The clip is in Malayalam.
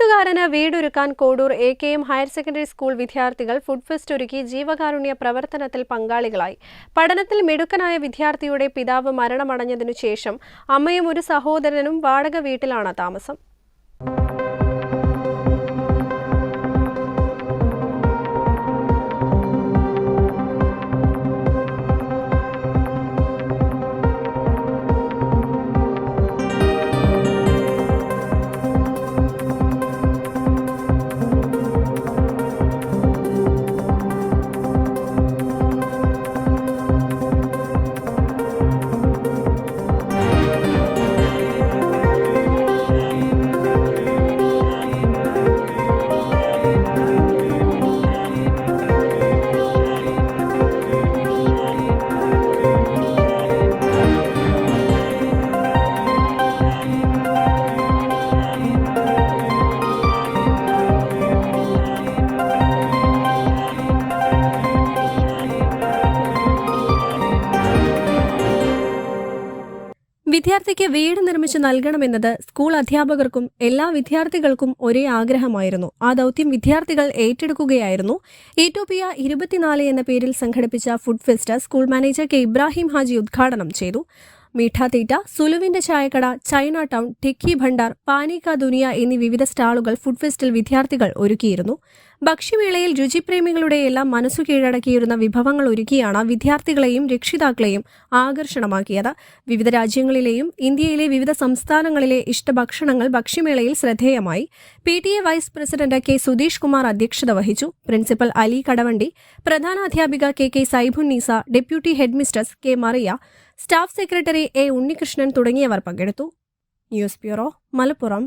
കൂട്ടുകാരന് വീടൊരുക്കാൻ Kodur A K M higher secondary school വിദ്യാർത്ഥികൾ ഫുഡ് ഫെസ്റ്റ് ഒരുക്കി ജീവകാരുണ്യ പ്രവർത്തനത്തിൽ പങ്കാളികളായി. പഠനത്തിൽ മിടുക്കനായ വിദ്യാർത്ഥിയുടെ പിതാവ് മരണമടഞ്ഞതിനു ശേഷം അമ്മയും ഒരു സഹോദരനും വാടക വീട്ടിലാണ് താമസം. വിദ്യാർത്ഥിക്ക് വീട് നിർമ്മിച്ച് നൽകണമെന്നത് സ്കൂൾ അധ്യാപകർക്കും എല്ലാ വിദ്യാർത്ഥികൾക്കും ഒരേ ആഗ്രഹമായിരുന്നു. ആ ദൗത്യം വിദ്യാർത്ഥികൾ ഏറ്റെടുക്കുകയായിരുന്നു. ഏറ്റോപ്പിയ ഇരുപത്തിനാല് എന്ന പേരിൽ സംഘടിപ്പിച്ച food fest school manager K Ibrahim Haji ഉദ്ഘാടനം ചെയ്തു. മീഠാതീറ്റ സുലുവിന്റെ ചായക്കട ചൈന ടൗൺ ടിക്കി ഭണ്ഡാർ പാനിക ദുനിയ എന്നീ വിവിധ സ്റ്റാളുകൾ ഫുഡ് ഫെസ്റ്റിൽ വിദ്യാർത്ഥികൾ ഒരുക്കിയിരുന്നു. ഭക്ഷ്യമേളയിൽ രുചിപ്രേമികളുടെ എല്ലാം മനസ്സു കീഴടക്കിയിരുന്ന വിഭവങ്ങൾ ഒരുക്കിയാണ് വിദ്യാർത്ഥികളെയും രക്ഷിതാക്കളെയും ആകർഷണമാക്കിയത്. വിവിധ രാജ്യങ്ങളിലെയും ഇന്ത്യയിലെ വിവിധ സംസ്ഥാനങ്ങളിലെ ഇഷ്ടഭക്ഷണങ്ങൾ ഭക്ഷ്യമേളയിൽ ശ്രദ്ധേയമായി. P T A vice president K Sudheesh Kumar അധ്യക്ഷത വഹിച്ചു. Principal Ali Kadavandi പ്രധാനാധ്യാപിക K K Saibunneesa deputy headmistress K Mariya staff secretary A Unnikrishnan തുടങ്ങിയവർ പങ്കെടുത്തു. News bureau Malappuram.